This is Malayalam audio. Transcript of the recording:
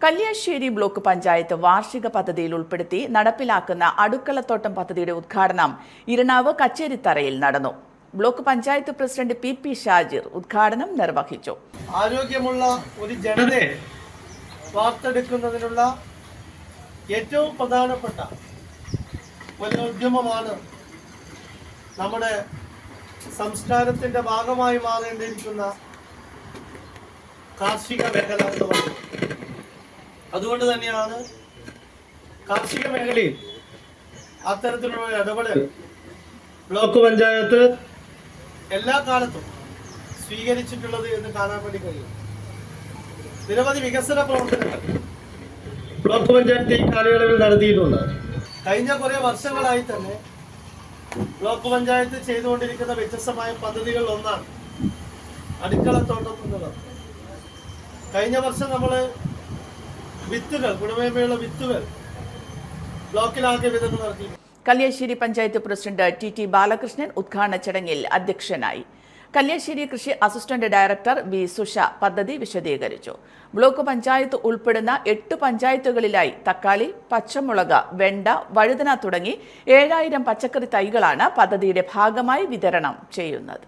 കല്യാശ്ശേരി ബ്ലോക്ക് പഞ്ചായത്ത് വാർഷിക പദ്ധതിയിൽ ഉൾപ്പെടുത്തി നടപ്പിലാക്കുന്ന അടുക്കളത്തോട്ടം പദ്ധതിയുടെ ഉദ്ഘാടനം ഇരണാവ് കച്ചേരിത്തറയിൽ നടന്നു. Block panchayat president P P Shajir ഉദ്ഘാടനം നിർവഹിച്ചു. ആരോഗ്യമുള്ള ഒരു ജനതയെ വാർത്തെടുക്കുന്നതിനുള്ള ഏറ്റവും പ്രധാനപ്പെട്ട ഒരു ഉദ്യമമാണ് നമ്മുടെ സംസ്കാരത്തിന്റെ ഭാഗമായി മാറേണ്ടിയിരിക്കുന്ന കാർഷിക മേഖല അതുകൊണ്ട് തന്നെയാണ് കാർഷിക മേഖലയിൽ അത്തരത്തിലുള്ള ഇടപെടൽ ബ്ലോക്ക് പഞ്ചായത്ത് എല്ലാ കാലത്തും സ്വീകരിച്ചിട്ടുള്ളത് എന്ന് കാണാൻ വേണ്ടി കഴിയും. നിരവധി വികസന പ്രവർത്തനങ്ങൾ ബ്ലോക്ക് പഞ്ചായത്ത് ഈ കാലയളവിൽ നടത്തിയിട്ടുണ്ട്. കഴിഞ്ഞ കുറെ വർഷങ്ങളായി തന്നെ ബ്ലോക്ക് പഞ്ചായത്ത് ചെയ്തുകൊണ്ടിരിക്കുന്ന വ്യത്യസ്തമായ പദ്ധതികൾ ഒന്നാണ് അടുക്കളത്തോട്ടം എന്നുള്ളത്. കഴിഞ്ഞ വർഷം നമ്മൾ വിത്തുകൾ ഗുണമേന്മയുള്ള വിത്തുകൾ. ബ്ലോക്കിലാകെ വിതരണം നടത്തി. Kalliasseri panchayat president T T Balakrishnan ഉദ്ഘാടന ചടങ്ങിൽ അധ്യക്ഷനായി. കല്യാശ്ശേരി കൃഷി അസിസ്റ്റന്റ് ഡയറക്ടർ വി സുഷ പദ്ധതി വിശദീകരിച്ചു. ബ്ലോക്ക് പഞ്ചായത്ത് ഉൾപ്പെടുന്ന എട്ട് പഞ്ചായത്തുകളിലായി തക്കാളി പച്ചമുളക് വെണ്ട വഴുതന തുടങ്ങി ഏഴായിരം പച്ചക്കറി തൈകളാണ് പദ്ധതിയുടെ ഭാഗമായി വിതരണം ചെയ്യുന്നത്.